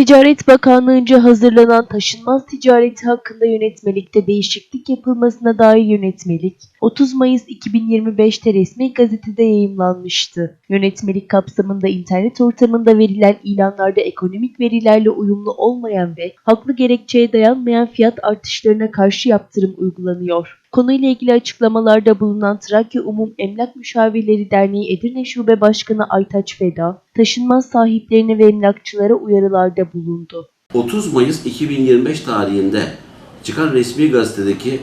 Ticaret Bakanlığı'nca hazırlanan taşınmaz ticareti hakkında yönetmelikte değişiklik yapılmasına dair yönetmelik 30 Mayıs 2025'te resmi gazetede yayımlanmıştı. Yönetmelik kapsamında internet ortamında verilen ilanlarda ekonomik verilerle uyumlu olmayan ve haklı gerekçeye dayanmayan fiyat artışlarına karşı yaptırım uygulanıyor. Konuyla ilgili açıklamalarda bulunan Trakya Umum Emlak Müşavirleri Derneği Edirne Şube Başkanı Aytaç Feda, taşınmaz sahiplerine ve emlakçılara uyarılarda bulundu. 30 Mayıs 2025 tarihinde çıkan resmi gazetedeki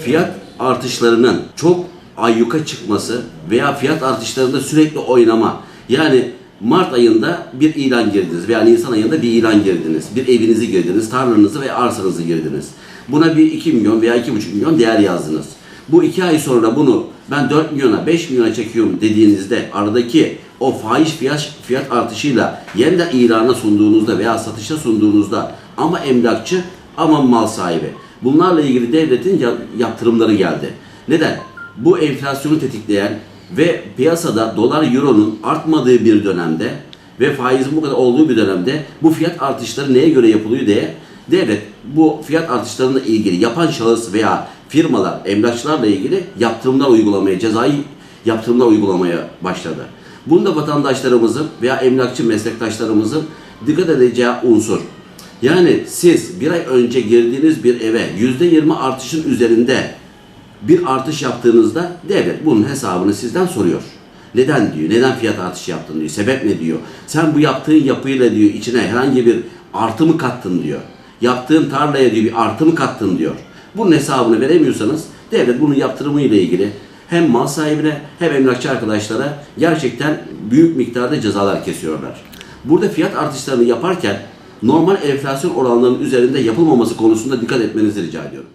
fiyat artışlarının çok ayyuka çıkması veya fiyat artışlarında sürekli oynama. Yani Mart ayında bir ilan girdiniz veya Nisan ayında bir ilan girdiniz. Bir evinizi girdiniz, tarlanızı ve arsanızı girdiniz. Buna bir 2 milyon veya 2,5 milyon değer yazdınız. Bu 2 ay sonra bunu ben 4 milyona 5 milyona çekiyorum dediğinizde aradaki o fahiş fiyat, fiyat artışıyla yeniden ilana sunduğunuzda veya satışa sunduğunuzda ama emlakçı ama mal sahibi. Bunlarla ilgili devletin ya- yaptırımları geldi. Neden? Bu enflasyonu tetikleyen ve piyasada dolar euronun artmadığı bir dönemde ve faizin bu kadar olduğu bir dönemde bu fiyat artışları neye göre yapılıyor diye devlet bu fiyat artışlarıyla ilgili yapan şahıs veya firmalar, emlakçılarla ilgili yaptırımlar uygulamaya, cezai yaptırımlar uygulamaya başladı. Bunda vatandaşlarımızın veya emlakçı meslektaşlarımızın dikkat edeceği unsur. Yani siz bir ay önce girdiğiniz bir eve %20 artışın üzerinde bir artış yaptığınızda devlet bunun hesabını sizden soruyor. Neden diyor, neden fiyat artışı yaptın diyor, sebep ne diyor. Sen bu yaptığın yapıyla diyor içine herhangi bir artı mı kattın diyor. Yaptığın tarlaya diyor bir artı mı kattın diyor. Bunun hesabını veremiyorsanız devlet bunun yaptırımı ile ilgili hem mal sahibine hem emlakçı arkadaşlara gerçekten büyük miktarda cezalar kesiyorlar. Burada fiyat artışlarını yaparken normal enflasyon oranlarının üzerinde yapılmaması konusunda dikkat etmenizi rica ediyorum.